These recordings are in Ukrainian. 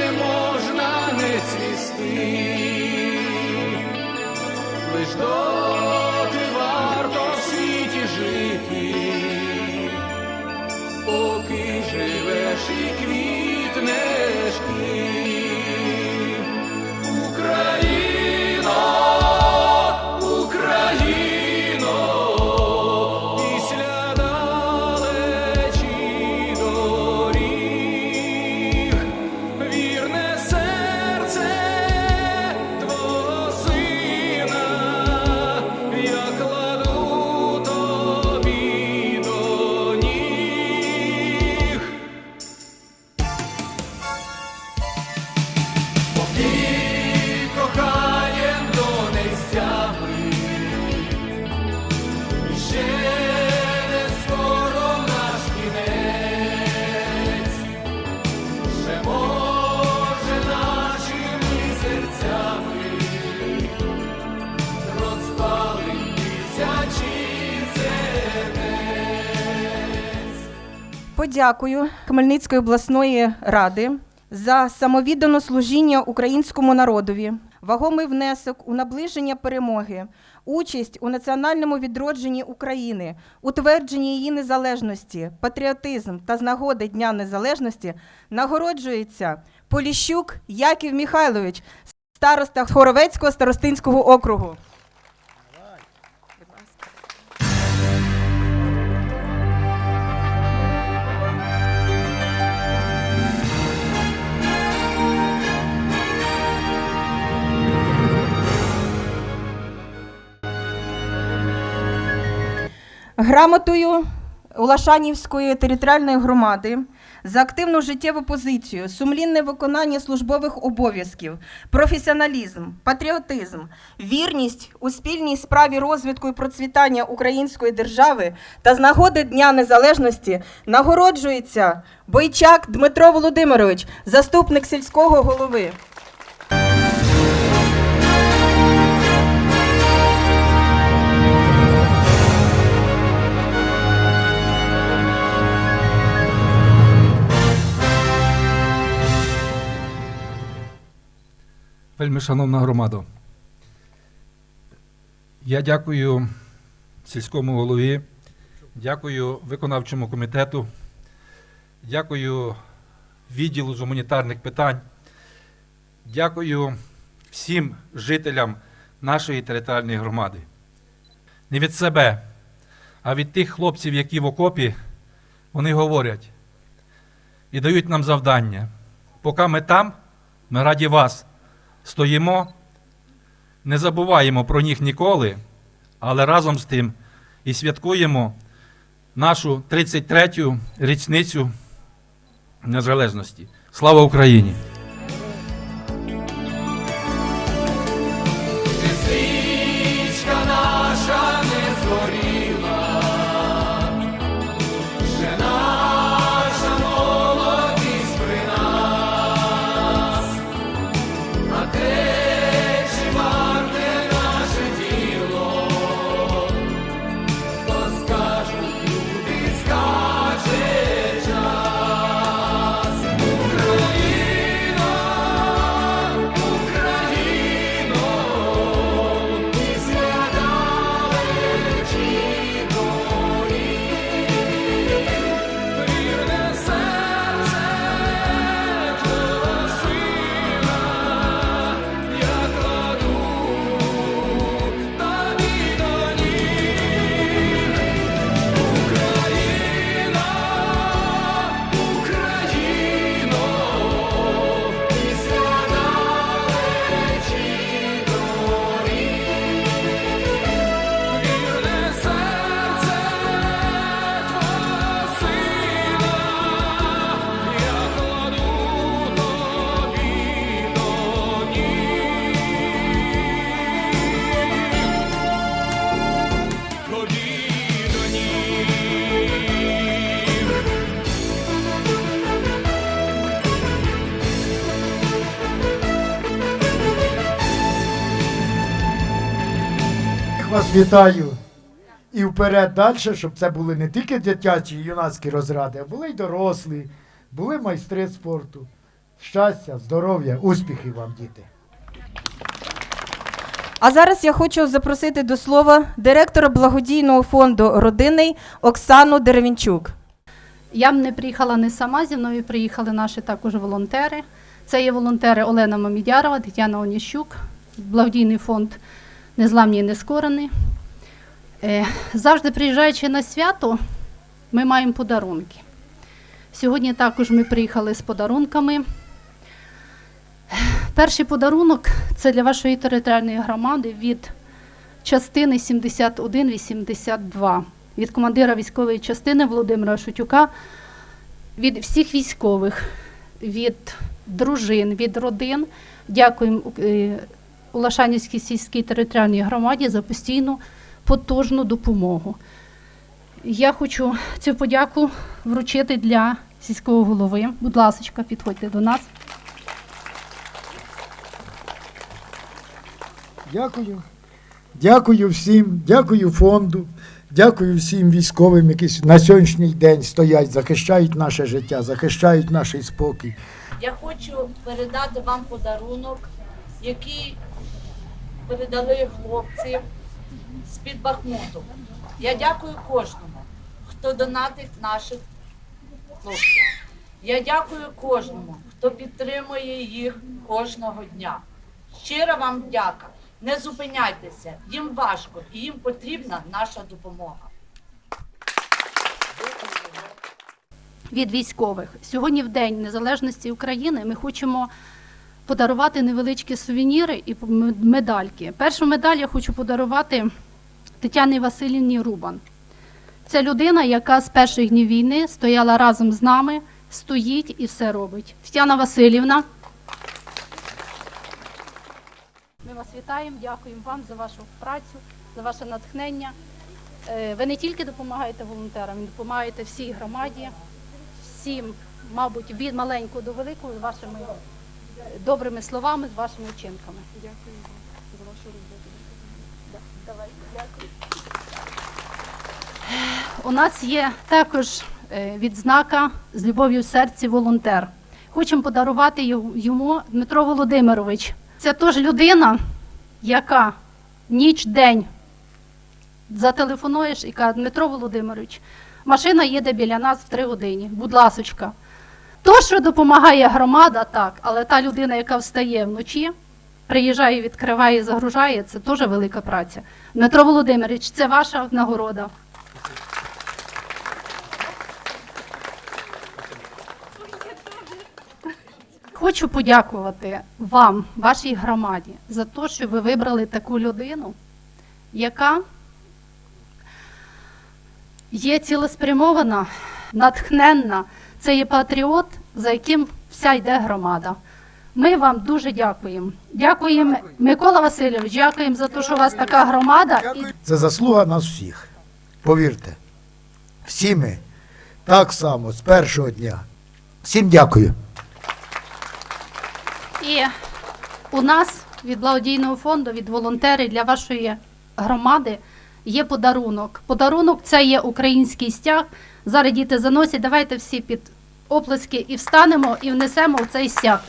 Не можна не цвісти, лиш доти Подякую Хмельницької обласної ради за самовіддане служіння українському народові, вагомий внесок у наближення перемоги, участь у національному відродженні України, утвердженні її незалежності, патріотизм та з нагоди Дня Незалежності нагороджується Поліщук Яків Михайлович, староста Хоровецького старостинського округу. Грамотою Улашанівської територіальної громади за активну життєву позицію, сумлінне виконання службових обов'язків, професіоналізм, патріотизм, вірність у спільній справі розвитку і процвітання української держави та з нагоди Дня Незалежності нагороджується Бойчак Дмитро Володимирович, заступник сільського голови. Вельми шановна громада. Я дякую сільському голові, дякую виконавчому комітету, дякую відділу з гуманітарних питань, дякую всім жителям нашої територіальної громади. Не від себе, а від тих хлопців, які в окопі, вони говорять і дають нам завдання. Поки ми там, ми раді вас стоїмо, не забуваємо про них ніколи, але разом з тим і святкуємо нашу 33-ю річницю незалежності. Слава Україні! Вас вітаю. І вперед далі, щоб це були не тільки дитячі і юнацькі розради, а були й дорослі, були майстри спорту. Щастя, здоров'я, успіхів вам, діти. А зараз я хочу запросити до слова директора благодійного фонду родинний Оксану Деревінчук. Я б не приїхала не сама, зі мною приїхали наші також волонтери. Це є волонтери Олена Мамідярова, Тетяна Оніщук, благодійний фонд Незламні і Нескорені. Е, Завжди приїжджаючи на свято, ми маємо подарунки. Сьогодні також ми приїхали з подарунками. Перший подарунок це для вашої територіальної громади від частини 7182 від командира військової частини Володимира Шутюка, від всіх військових, від дружин, від родин. Дякуємо е, Улашанівській сільській територіальній громаді за постійну потужну допомогу. Я хочу цю подяку вручити для сільського голови. Будь ласка, підходьте до нас. Дякую. Дякую всім, дякую фонду, дякую всім військовим, які на сьогоднішній день стоять, захищають наше життя, захищають наш спокій. Я хочу передати вам подарунок, який передали хлопці з-під Бахмуту. Я дякую кожному, хто донатить наших хлопців. Я дякую кожному, хто підтримує їх кожного дня. Щира вам дяка. Не зупиняйтеся, їм важко і їм потрібна наша допомога. від військових. Сьогодні, в День Незалежності України, ми хочемо подарувати невеличкі сувеніри і медальки. Першу медаль я хочу подарувати Тетяні Васильівні Рубан. Це людина, яка з перших днів війни стояла разом з нами, стоїть і все робить. Тетяна Васильівна. Ми вас вітаємо, дякуємо вам за вашу працю, за ваше натхнення. Е, Ви не тільки допомагаєте волонтерам, допомагаєте всій громаді, всім, мабуть, від маленького до великого, вашими добрими словами, з вашими вчинками. Дякую вам за вашу роботу. Давай, дякую. У нас є також е, відзнака з любов'ю в серці волонтер. Хочемо подарувати йому Дмитро Володимирович. Це теж людина, яка ніч день зателефонуєш і каже, Дмитро Володимирович, машина їде біля нас в три години. Будь ласочка. То, що допомагає громада, так, але та людина, яка встає вночі, приїжджає, відкриває, загружає, це теж велика праця. Дмитро Володимирович, це ваша нагорода. Хочу подякувати вам, вашій громаді, за те, що ви вибрали таку людину, яка є цілеспрямована, натхненна. Це є патріот, за яким вся йде громада. Ми вам дуже дякуємо. Дякуємо, Микола Васильович, дякуємо за те, що у вас така громада. Це заслуга нас всіх. Повірте. Всі ми так само з першого дня. Всім дякую. І у нас від благодійного фонду, від волонтерів для вашої громади є подарунок. Подарунок це є український стяг. Зараз діти заносять. Давайте всі під оплески і встанемо і внесемо в цей стяг.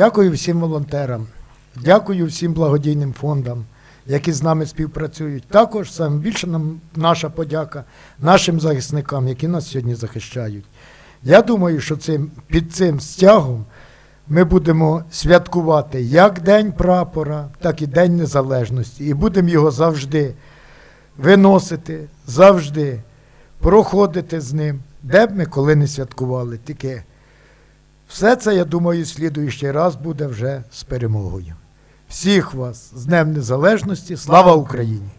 Дякую всім волонтерам, дякую всім благодійним фондам, які з нами співпрацюють. Також саме більше нам наша подяка нашим захисникам, які нас сьогодні захищають. Я думаю, що цим, під цим стягом ми будемо святкувати як День прапора, так і День Незалежності. І будемо його завжди виносити, завжди проходити з ним, де б ми коли не святкували. Тільки все це, я думаю, слідуючий раз буде вже з перемогою. Всіх вас з Днем Незалежності. Слава Україні!